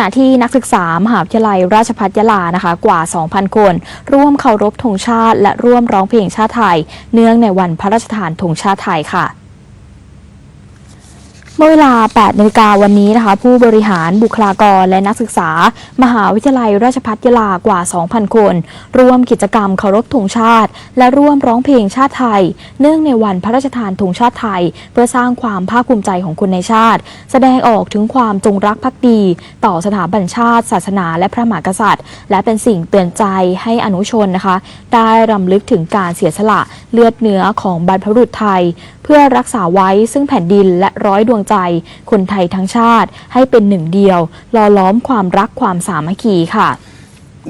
ณะที่นักศึกษามหาวิทยาลัยราชภัฏยะลานะคะ กว่า 2,000 คน ร่วมเคารพธงชาติ และร่วมร้องเพลงชาติไทย เนื่องในวันพระราชทานธงชาติไทยค่ะ เมื่อเวลา 8นาฬิกาวันนี้นะคะ ผู้บริหารบุคลากรและนักศึกษา มหาวิทยาลัยราชภัฏยะลากว่า 2,000 คน ร่วมกิจกรรมเคารพธงชาติ และร่วมร้องเพลงชาติไทย เนื่องในวันพระราชทานธงชาติไทย เพื่อสร้างความภาคภูมิใจของคนในชาติ แสดงออกถึงความจงรักภักดี ต่อสถาบันชาติ ศาสนา และพระมหากษัตริย์ และเป็นสิ่งเตือนใจให้อนุชนนะคะ ได้รำลึกถึงการเสียสละเลือดเนื้อของบรรพบุรุษไทย เพื่อรักษาไว้ซึ่งแผ่นดินและร้อยดวงใจ คนไทยทั้งชาติให้เป็นหนึ่งเดียวล่อล้อมความรักความสามัคคีค่ะ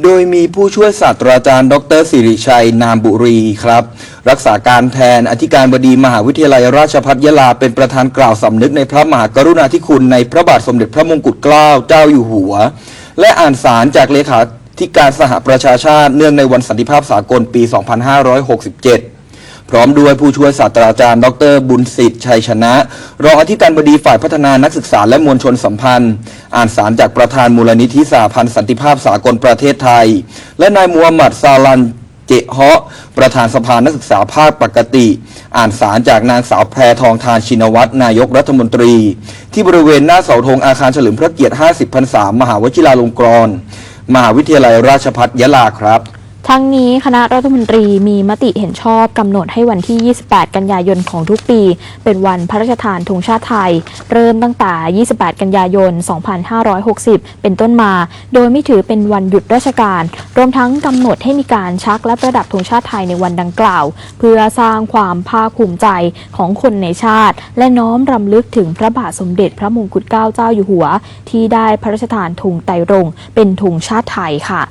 โดยมีผู้ช่วยศาสตราจารย์ ดรสิริชัย นามบุรีครับ รักษาการแทนอธิการบดีมหาวิทยาลัยราชภัฏยะลาเป็นประธานกล่าวสำนึกในพระมหากรุณาธิคุณในพระบาทสมเด็จพระมงกุฎเกล้าเจ้าอยู่หัว และอ่านสารจากเลขาธิการสหประชาชาติเนื่องในวันสันติภาพสากลปี 2567 พร้อมด้วยผู้ช่วยศาสตราจารย์ ดร บุญสิทธิ์ชัยชนะ รองอธิการบดีฝ่ายพัฒนานักศึกษาและมวลชนสัมพันธ์ อ่านสารจากประธานมูลนิธิสาพันธ์สันติภาพสากลประเทศไทย และนายมูฮัมหมัดซาลันเจฮะประธานสภานักศึกษาภาคปกติ อ่านสารจากนางสาวแพรทองทานชินวัตรนายกรัฐมนตรี ที่บริเวณหน้าเสาธงอาคารเฉลิมพระเกียรติ 50 พรรษามหาวชิราลงกรณ์มหาวิทยาลัยราชภัฏยะลาครับ ทั้งนี้คณะรัฐมนตรีมีมติเห็นชอบกำหนดให้วันที่ 28 กันยายนของทุกปี เป็นวันพระราชทานธงชาติไทย เริ่มตั้งแต่ 28 กันยายน 2560 เป็นต้นมา โดยไม่ถือเป็นวันหยุดราชการ รวมทั้งกำหนดให้มีการชักและประดับธงชาติไทยในวันดังกล่าว เพื่อสร้างความภาคภูมิใจของคนในชาติ และน้อมรำลึกถึงพระบาทสมเด็จพระมงกุฎเกล้าเจ้าอยู่หัว ที่ได้พระราชทานธงไตรรงเป็นธงชาติไทยค่ะ